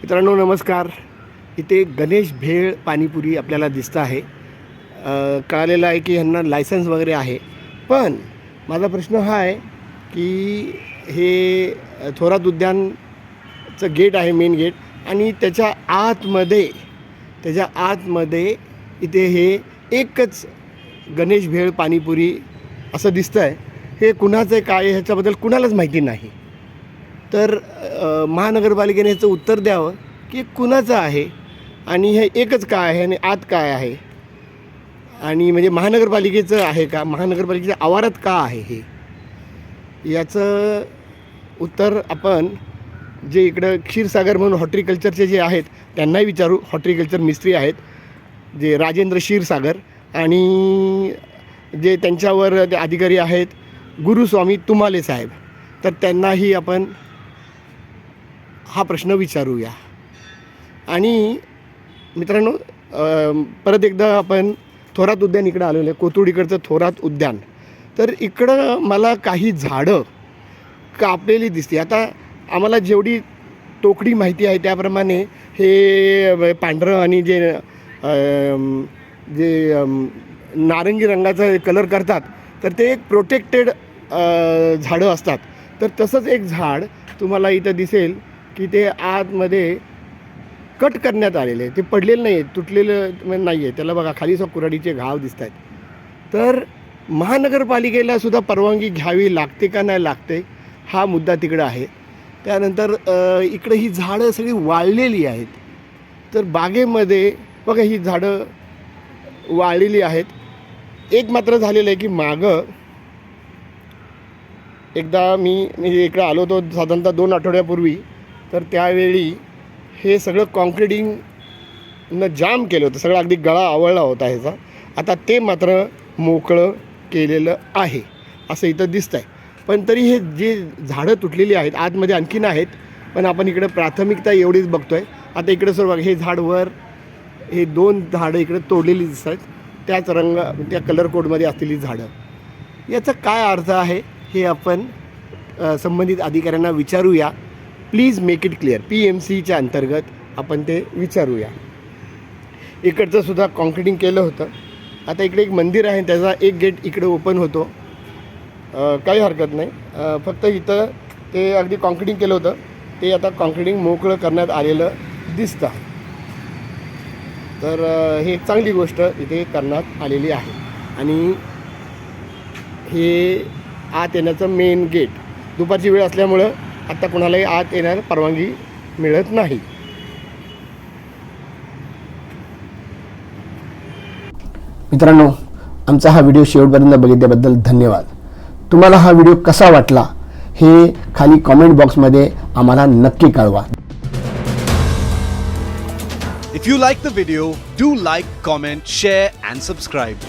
मित्रांनो नमस्कार. इथे गणेश भेळ पाणीपुरी आपल्याला दिसतं आहे. कळालेलं आहे की ह्यांना लायसन्स वगैरे आहे. पण माझा प्रश्न हा आहे की हे थोरात उद्यानचं गेट आहे मेन गेट आणि त्याच्या आतमध्ये त्याच्या आतमध्ये इथे हे एकच गणेश भेळ पाणीपुरी असं दिसतं आहे हे कुणाचं आहे काय ह्याच्याबद्दल कुणालाच माहिती नाही. तर महानगरपालिकेने ह्याचं उत्तर द्यावं की कुणाचं आहे आणि हे एकच काय आहे आणि आत काय आहे? आणि म्हणजे महानगरपालिकेचं आहे का? महानगरपालिकेच्या आवारात का आहे हे? याचं उत्तर आपण जे इकडं क्षीरसागर म्हणून हॉर्टिकल्चरचे जे आहेत त्यांनाही विचारू. हॉर्टिकल्चर मिस्त्री आहेत जे राजेंद्र क्षीरसागर आणि जे त्यांच्यावर ते अधिकारी आहेत गुरुस्वामी तुम्हाले साहेब तर त्यांनाही आपण हा प्रश्न विचारूया. आणि मित्रांनो परत एकदा आपण थोरात उद्यान इकडं आलेलो आहे कोथुडीकडचं थोरात उद्यान. तर इकडं मला काही झाडं कापलेली दिसते. आता आम्हाला जेवढी तोकडी माहिती आहे त्याप्रमाणे हे पांढरं आणि जे जे नारंगी रंगाचा कलर करतात तर ते एक प्रोटेक्टेड झाडं असतात. तर तसंच एक झाड तुम्हाला इथं दिसेल की ते आतमध्ये कट करण्यात आलेले आहे. ते पडलेलं नाही आहे तुटलेलं म्हणजे नाही आहे. त्याला बघा खाली सुद्धा कुऱ्हाडीचे घाव दिसत आहेत. तर महानगरपालिकेला सुद्धा परवानगी घ्यावी लागते का नाही लागते हा मुद्दा तिकडं आहे. त्यानंतर इकडं इकडे ही झाडं सगळी वाळलेली आहेत. तर बागेमध्ये बघा ही झाडं वाळलेली आहेत. एक मात्र झालेलं आहे की मागं एकदा मी म्हणजे इकडं आलो होतो साधारणतः दोन आठवड्यापूर्वी तर त्यावेळी हे सगळं कॉन्क्रिटिंगनं जाम केलं होतं. सगळं अगदी गळा आवळला होता ह्याचा. आता ते मात्र मोकळं केलेलं आहे असं इथं दिसतं आहे पण तरी हे जे झाडं तुटलेली आहेत आतमध्ये आणखीन आहेत पण आपण इकडं प्राथमिकता एवढीच बघतो आहे आता इकडं सर्व हे झाड वर हे दोन झाडं इकडे तोडलेली दिसत आहेत. त्याच रंग त्या कलर कोडमध्ये असलेली झाडं. याचा काय अर्थ आहे? हे आपण संबंधित अधिकाऱ्यांना विचारूया. Please make it clear P M सीच्या अंतर्गत आपण ते विचारूया. इकडचं सुद्धा कॉन्क्रिटिंग केलं होतं. आता इकडे एक मंदिर आहे त्याचा एक गेट इकडे ओपन होतो. काही हरकत नाही. फक्त इथं ते अगदी कॉन्क्रिटिंग केलं होतं. ते आता कॉन्क्रिटिंग मोकळं करण्यात आलेलं दिसतं. तर हे एक चांगली गोष्ट इथे करण्यात आलेली आहे. आणि हे आत येण्याचं मेन गेट दुपारची वेळ असल्यामुळं आत्ता कोणालाही आत येण्याला परवानगी मिळत नाही. मित्रांनो आमचा हा व्हिडिओ शेवटपर्यंत बघितल्याबद्दल धन्यवाद. तुम्हाला हा व्हिडिओ कसा वाटला हे खाली कॉमेंट बॉक्समध्ये आम्हाला नक्की कळवा. If you like the video, do like, comment, share, and subscribe.